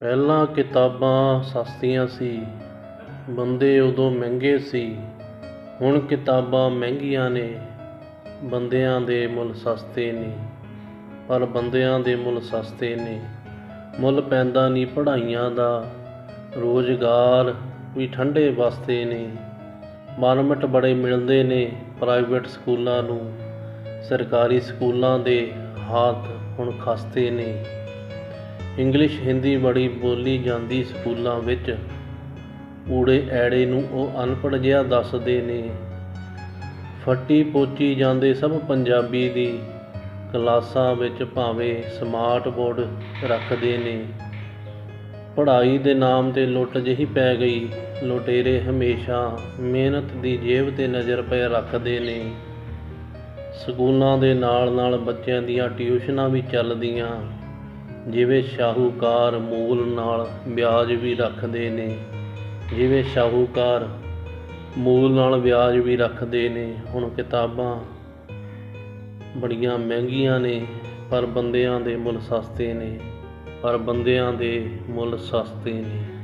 ਪਹਿਲਾਂ ਕਿਤਾਬਾਂ ਸਸਤੀਆਂ ਸੀ, ਬੰਦੇ ਉਦੋਂ ਮਹਿੰਗੇ ਸੀ। ਹੁਣ ਕਿਤਾਬਾਂ ਮਹਿੰਗੀਆਂ ਨੇ, ਬੰਦਿਆਂ ਦੇ ਮੁੱਲ ਸਸਤੇ ਨੇ। ਪਰ ਬੰਦਿਆਂ ਦੇ ਮੁੱਲ ਸਸਤੇ ਨੇ। ਮੁੱਲ ਪੈਂਦਾ ਨਹੀਂ ਪੜ੍ਹਾਈਆਂ ਦਾ, ਰੋਜ਼ਗਾਰ ਵੀ ਠੰਡੇ ਵਸਤੇ ਨੇ। ਮਾਰਮਟ ਬੜੇ ਮਿਲਦੇ ਨੇ ਪ੍ਰਾਈਵੇਟ ਸਕੂਲਾਂ ਨੂੰ, ਸਰਕਾਰੀ ਸਕੂਲਾਂ ਦੇ ਹਾਲਾਤ ਹੁਣ ਖਸਤੇ ਨੇ। ਇੰਗਲਿਸ਼, ਹਿੰਦੀ ਬੜੀ ਬੋਲੀ ਜਾਂਦੀ ਸਕੂਲਾਂ ਵਿੱਚ। ਊੜੇ ਐੜੇ ਨੂੰ ਉਹ ਅਨਪੜ੍ਹ ਜਿਹਾ ਦੱਸਦੇ ਨੇ। ਫੱਟੀ ਪੋਚੀ ਜਾਂਦੇ ਸਭ ਪੰਜਾਬੀ ਦੀ। ਕਲਾਸਾਂ ਵਿੱਚ ਭਾਵੇਂ ਸਮਾਰਟ ਬੋਰਡ ਰੱਖਦੇ ਨੇ। ਪੜ੍ਹਾਈ ਦੇ ਨਾਮ ਤੇ ਲੁੱਟ ਜਿਹੀ ਪੈ ਗਈ। ਲੁਟੇਰੇ ਹਮੇਸ਼ਾ ਮਿਹਨਤ ਦੀ ਜੇਬ ਤੇ ਨਜ਼ਰ ਪਏ ਰੱਖਦੇ ਨੇ। ਸਕੂਲਾਂ ਦੇ ਨਾਲ ਨਾਲ ਬੱਚਿਆਂ ਦੀਆਂ ਟਿਊਸ਼ਨਾਂ ਵੀ ਚੱਲਦੀਆਂ। ਜਿਵੇਂ ਸ਼ਾਹੂਕਾਰ ਮੂਲ ਨਾਲ ਵਿਆਜ ਵੀ ਰੱਖਦੇ ਨੇ, ਜਿਵੇਂ ਸ਼ਾਹੂਕਾਰ ਮੂਲ ਨਾਲ ਵਿਆਜ ਵੀ ਰੱਖਦੇ ਨੇ, ਹੁਣ ਕਿਤਾਬਾਂ ਬੜੀਆਂ ਮਹਿੰਗੀਆਂ ਨੇ, ਪਰ ਬੰਦਿਆਂ ਦੇ ਮੁੱਲ ਸਸਤੇ ਨੇ, ਪਰ ਬੰਦਿਆਂ ਦੇ ਮੁੱਲ ਸਸਤੇ ਨੇ।